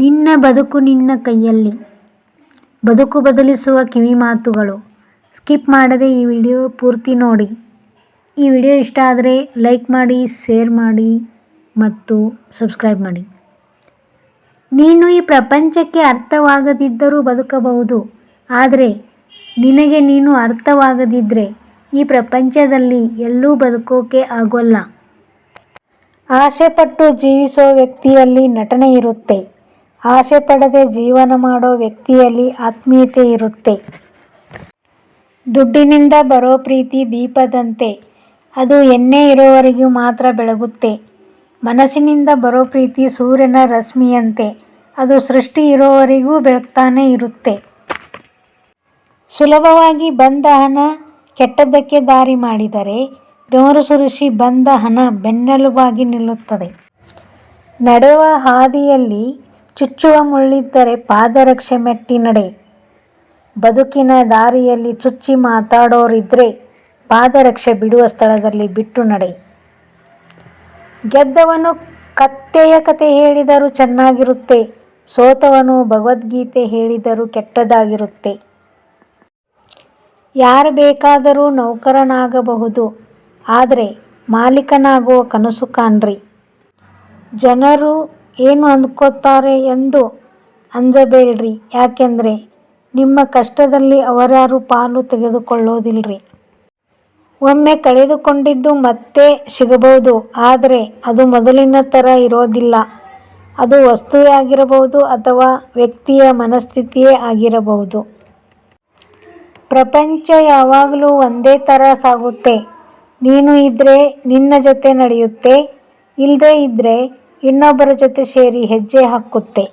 ನಿನ್ನ ಬದುಕು ನಿನ್ನ ಕೈಯಲ್ಲಿ. ಬದುಕು ಬದಲಿಸುವ ಕಿವಿ ಮಾತುಗಳು. ಸ್ಕಿಪ್ ಮಾಡದೆ ಈ ವಿಡಿಯೋ ಪೂರ್ತಿ ನೋಡಿ. ಈ ವಿಡಿಯೋ ಇಷ್ಟ ಆದರೆ ಲೈಕ್ ಮಾಡಿ, ಶೇರ್ ಮಾಡಿ ಮತ್ತು ಸಬ್ಸ್ಕ್ರೈಬ್ ಮಾಡಿ. ನೀನು ಈ ಪ್ರಪಂಚಕ್ಕೆ ಅರ್ಥವಾಗದಿದ್ದರೂ ಬದುಕಬಹುದು. ಆದರೆ ನಿನಗೆ ನೀನು ಅರ್ಥವಾಗದಿದ್ದರೆ ಈ ಪ್ರಪಂಚದಲ್ಲಿ ಎಲ್ಲೂ ಬದುಕೋಕೆ ಆಗೋಲ್ಲ. ಆಸೆಪಟ್ಟು ಜೀವಿಸೋ ವ್ಯಕ್ತಿಯಲ್ಲಿ ನಟನೆ ಇರುತ್ತೆ. ಆಸೆ ಪಡದೆ ಜೀವನ ಮಾಡೋ ವ್ಯಕ್ತಿಯಲ್ಲಿ ಆತ್ಮೀಯತೆ ಇರುತ್ತೆ. ದುಡ್ಡಿನಿಂದ ಬರೋ ಪ್ರೀತಿ ದೀಪದಂತೆ. ಅದು ಎಣ್ಣೆ ಇರೋವರೆಗೂ ಮಾತ್ರ ಬೆಳಗುತ್ತೆ. ಮನಸ್ಸಿನಿಂದ ಬರೋ ಪ್ರೀತಿ ಸೂರ್ಯನ ರಶ್ಮಿಯಂತೆ. ಅದು ಸೃಷ್ಟಿ ಇರೋವರೆಗೂ ಬೆಳಗ್ತಾನೇ ಇರುತ್ತೆ. ಸುಲಭವಾಗಿ ಬಂದ ಹಣ ಕೆಟ್ಟದ್ದಕ್ಕೆ ದಾರಿ ಮಾಡಿದರೆ ಬೆವರು ಸುರಿಸಿ ಬಂದ ಹಣ ಬೆನ್ನೆಲುಬಾಗಿ ನಿಲ್ಲುತ್ತದೆ. ನಡೆವ ಹಾದಿಯಲ್ಲಿ ಚುಚ್ಚುವ ಮುಳ್ಳಿದ್ದರೆ ಪಾದರಕ್ಷೆ ಮೆಟ್ಟಿ ನಡೆ. ಬದುಕಿನ ದಾರಿಯಲ್ಲಿ ಚುಚ್ಚಿ ಮಾತಾಡೋರಿದ್ರೆ ಪಾದರಕ್ಷೆ ಬಿಡುವ ಸ್ಥಳದಲ್ಲಿ ಬಿಟ್ಟು ನಡೆ. ಗೆದ್ದವನು ಕತ್ತೆಯ ಕತೆ ಹೇಳಿದರೂ ಚೆನ್ನಾಗಿರುತ್ತೆ, ಸೋತವನು ಭಗವದ್ಗೀತೆ ಹೇಳಿದರೂ ಕೆಟ್ಟದಾಗಿರುತ್ತೆ. ಯಾರು ಬೇಕಾದರೂ ನೌಕರನಾಗಬಹುದು, ಆದರೆ ಮಾಲೀಕನಾಗುವ ಕನಸು ಕಾಣ್ರಿ. ಜನರು ಏನು ಅಂದ್ಕೋತಾರೆ ಎಂದು ಅಂಜಬೇಡ್ರಿ. ಯಾಕೆಂದರೆ ನಿಮ್ಮ ಕಷ್ಟದಲ್ಲಿ ಅವರ್ಯಾರು ಪಾಲು ತೆಗೆದುಕೊಳ್ಳೋದಿಲ್ರಿ. ಒಮ್ಮೆ ಕಳೆದುಕೊಂಡಿದ್ದು ಮತ್ತೆ ಸಿಗಬಹುದು, ಆದರೆ ಅದು ಮೊದಲಿನ ಥರ ಇರೋದಿಲ್ಲ. ಅದು ವಸ್ತುವೇ ಆಗಿರಬಹುದು ಅಥವಾ ವ್ಯಕ್ತಿಯ ಮನಸ್ಥಿತಿಯೇ ಆಗಿರಬಹುದು. ಪ್ರಪಂಚ ಯಾವಾಗಲೂ ಒಂದೇ ಥರ ಸಾಗುತ್ತೆ. ನೀನು ಇದ್ದರೆ ನಿನ್ನ ಜೊತೆ ನಡೆಯುತ್ತೆ ಇಲ್ಲದೇ ಇದ್ದರೆ ಇನ್ನೊಬ್ಬರ ಜೊತೆ ಸೇರಿ ಹೆಜ್ಜೆ ಹಾಕುತ್ತೆ.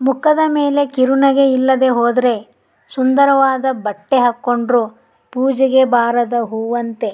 ಮುಖದ ಮೇಲೆ ಕಿರುನಗೆ ಇಲ್ಲದೆ ಹೋದರೆ ಸುಂದರವಾದ ಬಟ್ಟೆ ಹಾಕ್ಕೊಂಡ್ರೂ ಪೂಜೆಗೆ ಬಾರದ ಹೂವಂತೆ.